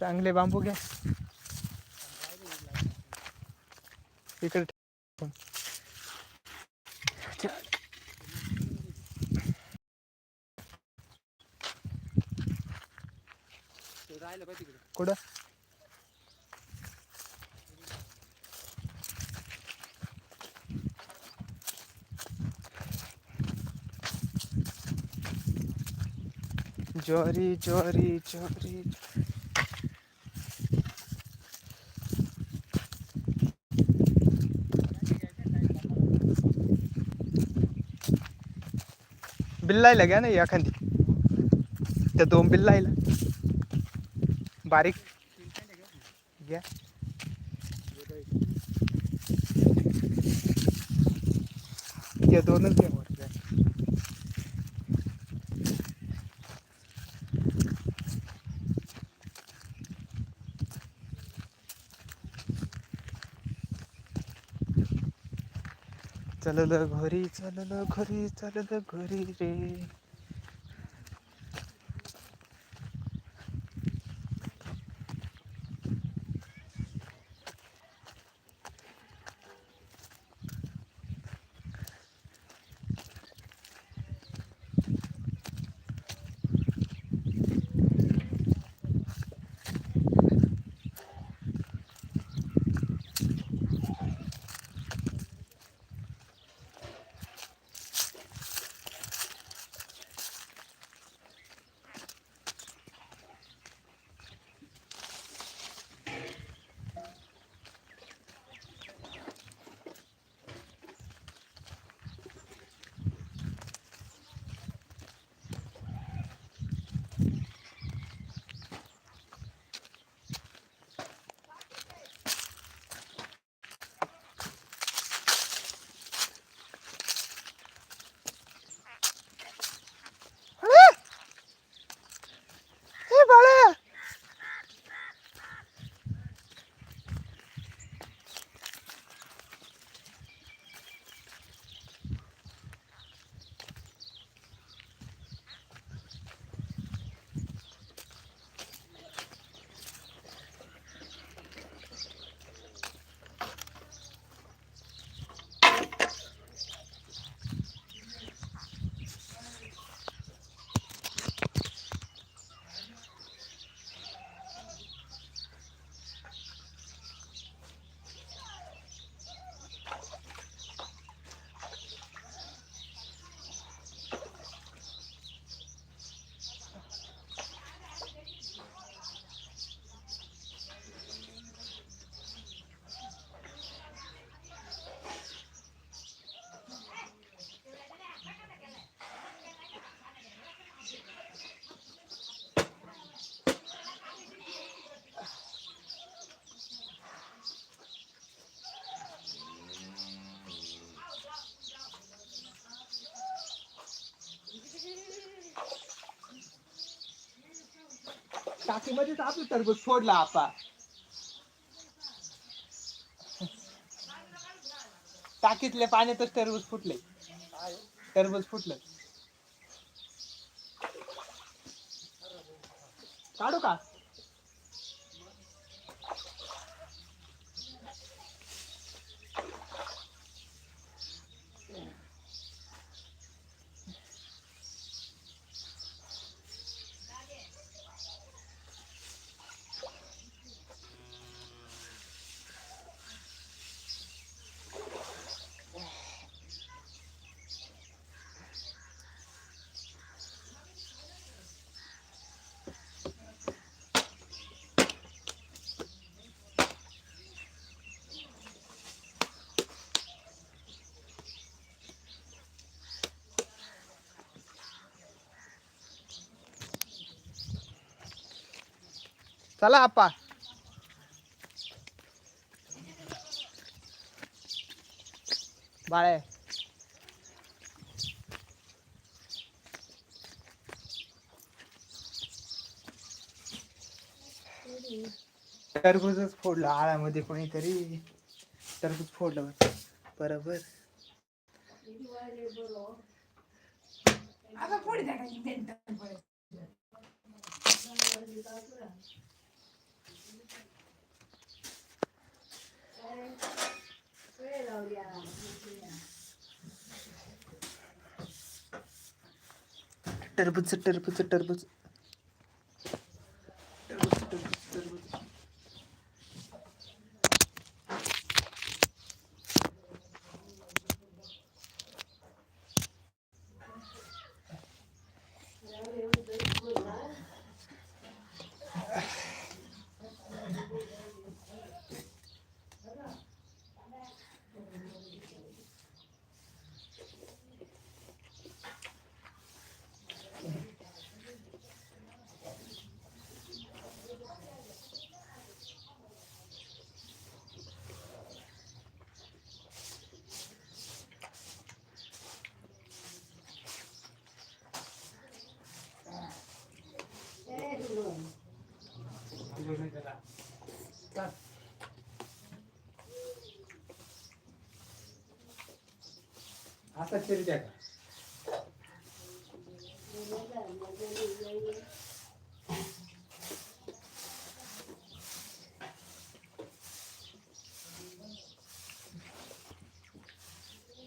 चांगले बांबू घ्या. इकडे ठेव. कुठं? ज्वारी ज्वारी ज्वारी. बिल्लायला घ्या ना एखादी. त्या दोन बिल्लायला. बारीक. घ्या. त्या दोनच घ्या. चलल घरी चलल घरी चलल घरी रे टाकीमध्येच आपलं टरबूज फोडला आपा. टाकीतल्या पाण्यातच टरबूज फुटले. टरबूज फुटलं. चला आपा बाळे. टरबूजच फोडलं आळामध्ये कोणीतरी टरबूज फोडलं बरोबर. आता पुढे टाकायची टरबूज टरबूज टरबूज. आता तरी द्या का?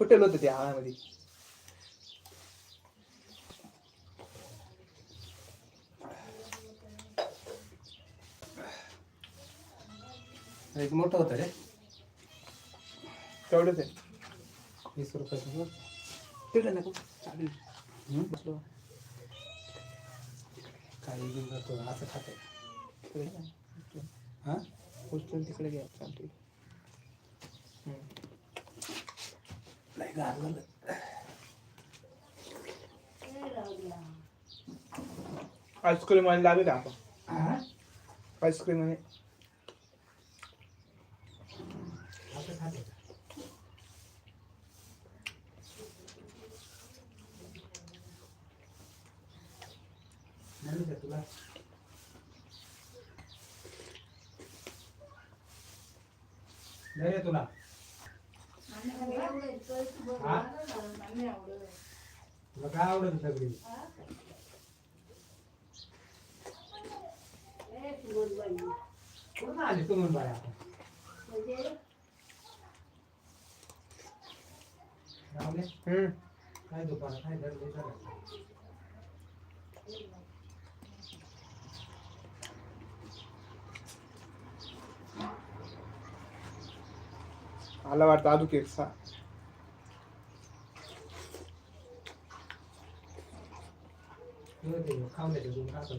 फुटेल होतं ते आळामध्ये एक मोठं होतं रे. तेवढंच आहे. वीस रुपयाचं नको. चालेल. हम्म? बसलो. काही घेऊन जातो. असं खाते. तिकडे घ्या. हा? उचलून तिकडे घ्या. चालते नाही गार झालं. आईस्क्रीम आणि लागेल आपण? हा? आईस्क्रीम आणि असं खाते का? नाही का तुला तुला काय आवडत सगळी कुठून आली तू हम्म काय दुकान काय धरले जरा. आला वाटतं अजून केक सा हे ते खाऊन द्यायचे दोन खातो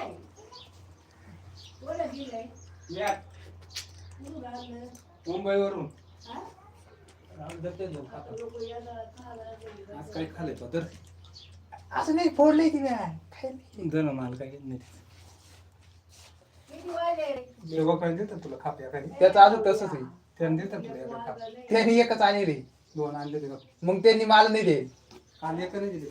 हे या. मुंबईवरून. आज काय खाल्ले तो धर. असं नाही फोडलंय ती काय धर ना मला काय घेत नाही जेव्हा काय देतात तुला खाप्या काही त्याचं अजून तसंच आहे. त्याने देतात तुला एका खाप त्यांनी एकच आणि रे. दोन आणले ते बघ. मग त्यांनी मला नाही दे काल एक नाही दिले.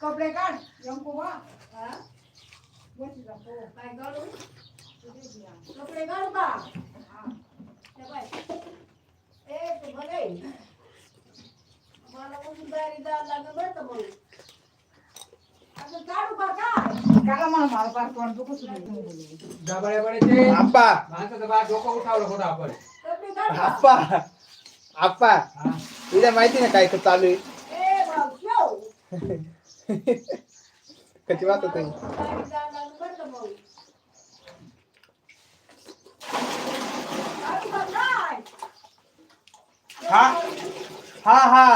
Comprei carne? Vamos comer? Hã? Vou te dar porra. Vai, agora um. Comprei carne, pá. Depois. Ei, tu mandei. Agora vamos mudar e dar lá na meta, mano. அப்பா அப்பா அப்பா இதை மாத்தி நான் காய்க்க தாலு माहिती ना काय तर कशी हा. हा हा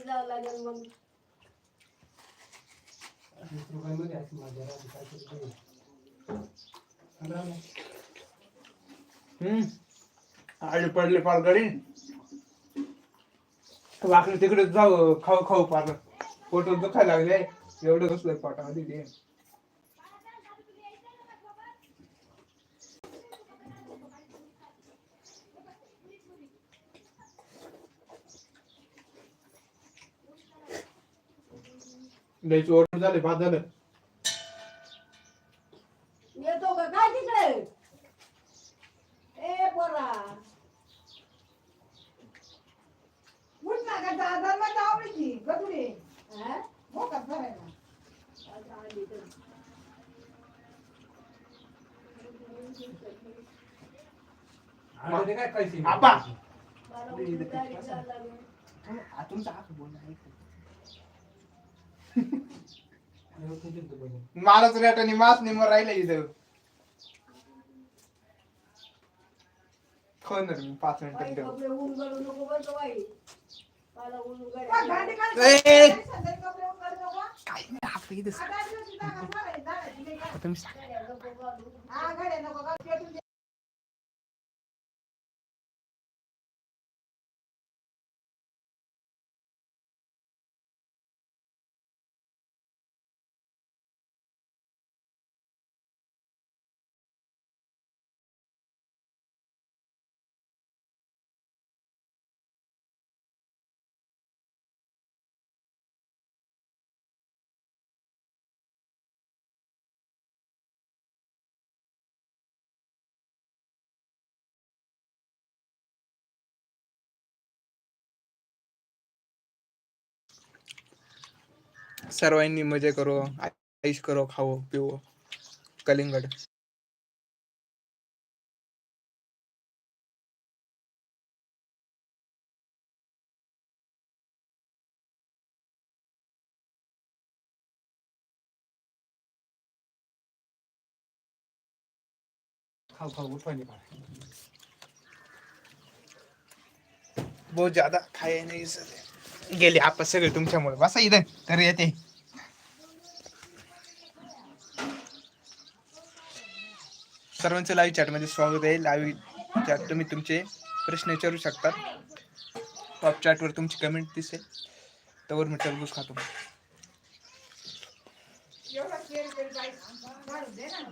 जावं लागेल मग. रुपयामध्ये राहते हम्म. आले पडले पार गडी वाकडे तिकडे जाऊ खाऊ खाऊ पार पोट दुखायला लागले. एवढं कसलं पोटामध्ये ते लयच ओरड झाले बाद झालं येतो का काय तिकडे ए पोरा उठ ना का दादा मग आवडीची गदुडे हा? हो का करायला आता आली तर. आणि ते काय पैसे आपा. मला उठून दारी जावं लागेल. तुमचा हात बोल ऐक. एवढं किती होतं बघा. मारच रेट आणि मास निमर राहिला इथं. खोनर मी पाच मिनिटं ठेव. बरं का बाई? मला सर्वांनी मजा करो ऐश करो खाओ पिओ. कलिंगड. पाहिजे. बहुत ज्यादा खाए नाही सर. गेले आपण सगळे तुमच्यामुळे. बसा इथं तर येते. सर्वांचं लाईव्ह चॅटमध्ये स्वागत आहे. लाईव्ह चॅट तुम्ही तुमचे प्रश्न विचारू शकता. टॉप चॅटवर तुमची कमेंट दिसेल. त्यावर मी टरबूज खातो एवढं केअर केली बाई. काढून दे ना.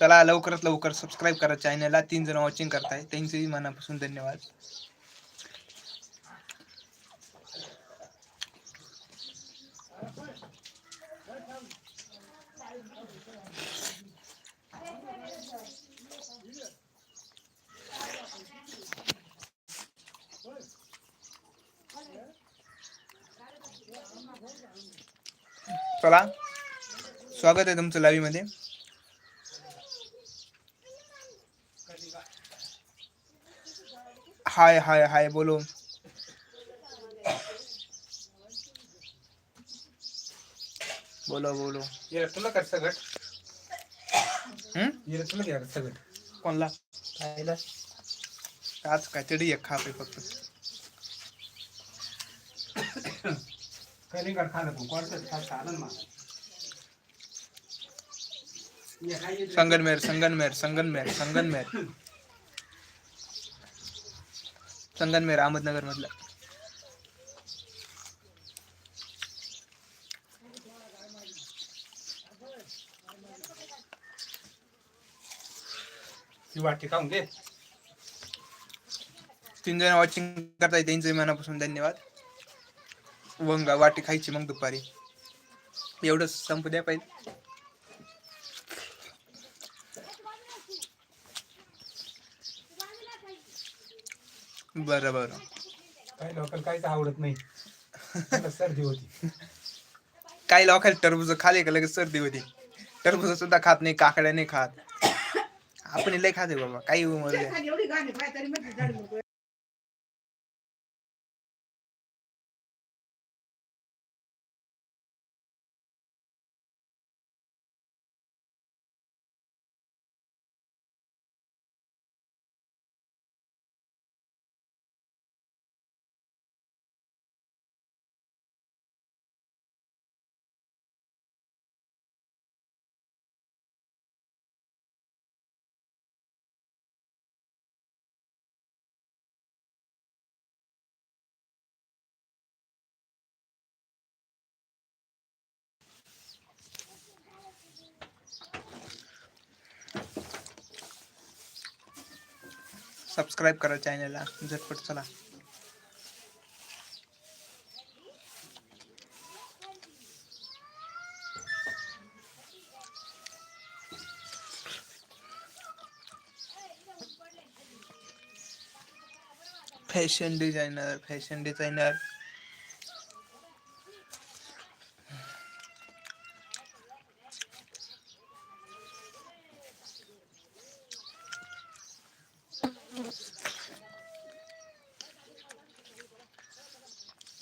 चला लवकरात लवकर सबस्क्राईब करा चॅनलला तीन जण वॉचिंग करताय. त्यांचेही मनापासून धन्यवाद. चला. स्वागत आहे तुमचं लाईव्हमध्ये हाय हाय हाय बोलो। बोलो बोलो। ये तुला कर सगळं हम्म? ये तुला घ्या सगळं कोणला खायला। आज काहीतरी एक खाते फक्त। कलिंगड खाणं पण कोणतं खास खाणं ना मला ये काय येतं? संगनमेर संगनमेर संगनमेर संगनमेर संगनमेर अहमदनगर मधलं ती वाटी खाऊन घे. तीन जण वॉचिंग करताय त्यांचे मनापासून धन्यवाद. वंगा वाटी खायची मग दुपारी. एवढं संपू द्या पाहिजे बरं बरं. काही लोकांना काहीच आवडत नाही. सर्दी होती. काही लोकांना टरबूज खाले का? लगेच सर्दी होती. टरबूज सुद्धा खात नाही काकड्या नाही खात. आपण लय खाते बाबा काही उमर द्या. खाली एवढी गाणी पाय तरी मध्ये झाड सबस्क्राईब करा चॅनलला झटपट चला. फॅशन डिझायनर फॅशन डिझायनर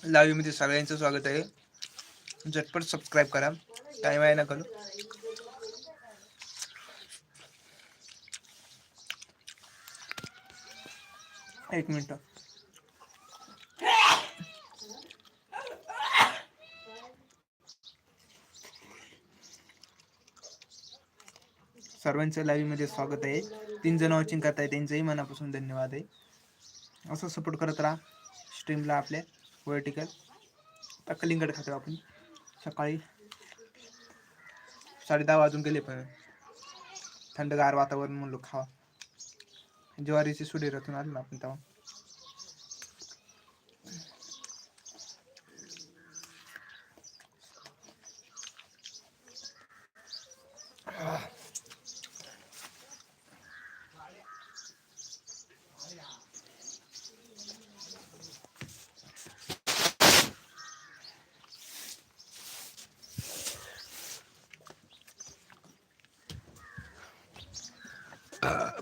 लाईव्हमध्ये सगळ्यांचं स्वागत आहे. झटपट सबस्क्राईब करा. टाईम आहे ना करू. एक मिनिट. सर्वांचं लाईव्हमध्ये स्वागत आहे. तीन जण वॉचिंग करताय त्यांचंही मनापासून धन्यवाद आहे. असं सपोर्ट करत राहा. स्ट्रीमला आपल्या. वर्टिकल आता कलिंगड खातो आपण. सकाळी साडे दहा वाजून गेले पण थंडगार वातावरण म्हणलो खावा. ज्वारीची सुडी रथून आलो ना आपण तेव्हा.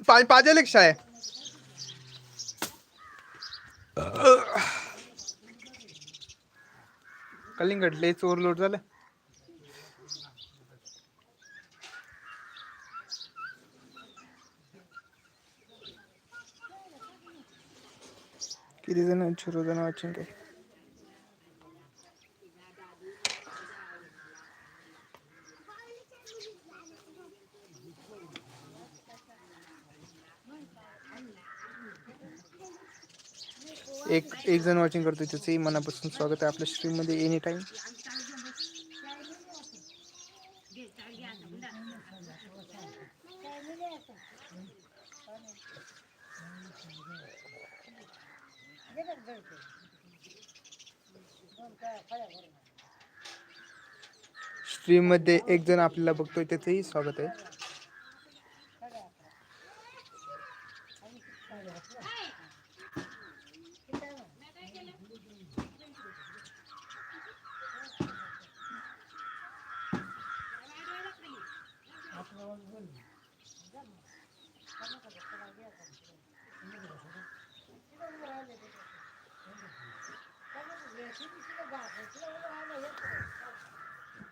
पा पाजेल एक शाय। कलिंगड लयच ओव्हरलोड झालं किती जण झिरो जण वाचिंग काय एक एक जण वॉचिंग करतो त्याचंही मनापासून स्वागत आहे आपल्या स्ट्रीममध्ये एनी टाईम स्ट्रीममध्ये एक जण आपल्याला बघतोय त्याचंही स्वागत आहे.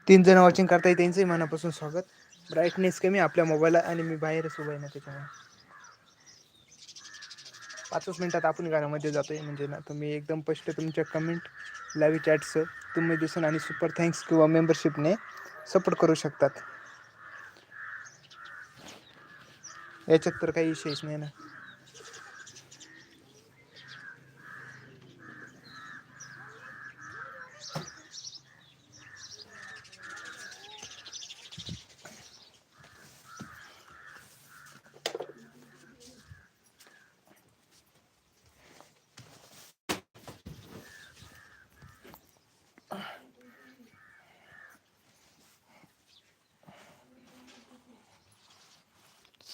तीन जण वॉचिंग करताय त्यांचंही मनापासून स्वागत. ब्राईटनेस कमी आपल्या मोबाईलला आणि मी बाहेरच उभा आहे ना त्याच्यामुळे. पाचच मिनिटात आपण घरामध्ये जातोय म्हणजे ना तुम्ही एकदम स्पष्ट तुमच्या कमेंट लाईव्ह चॅट्स तुम्ही दिसून आणि सुपर थँक्स किंवा मेंबरशिपने सपोर्ट करू शकतात. याच्यात तर काही विषयच नाही ना.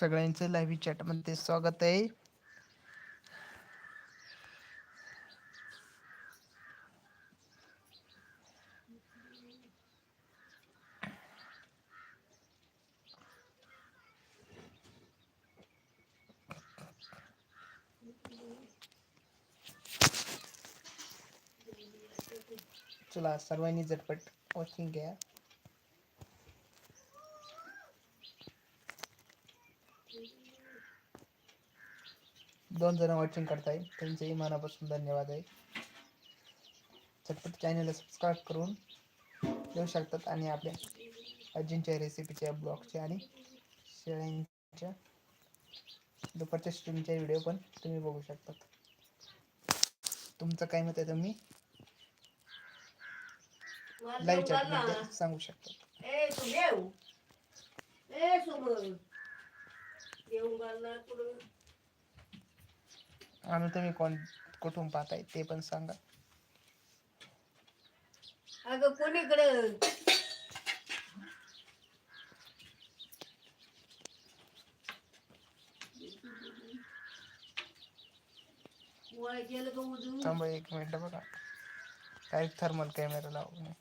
सगळ्यांचं लाईव्ह चॅटमध्ये स्वागत आहे. चला सर्वांनी झटपट वॉचिंग घ्या. दोन जण वॉचिंग करताय. त्यांचेही मनापासून धन्यवाद आहे. झटपट चॅनलला सबस्क्राईब करून देऊ शकतात आणि आपल्या अजिंच्या रेसिपीच्या ब्लॉगच्या आणि शेळ्यांच्या दुपारच्या स्ट्रीमचे व्हिडिओ पण तुम्ही बघू शकतात. तुमचं काय मत आहे तुम्ही? लाईव्ह चॅटमध्ये सांगू शकता आणि तुम्ही कोण कुठून पाहताय ते पण सांगा. अगं कोणीकडं? थांबा एक मिनिट बघा. डायरेक्ट थर्मल कॅमेरा लावू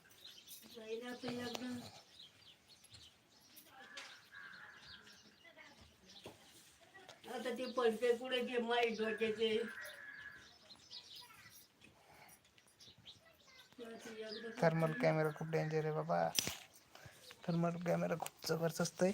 आता ते पडते कुठे ते माई डोक्याचे आता थर्मल कॅमेरा खूप डेंजर आहे बाबा. थर्मल कॅमेरा खूप जबरदस्त आहे.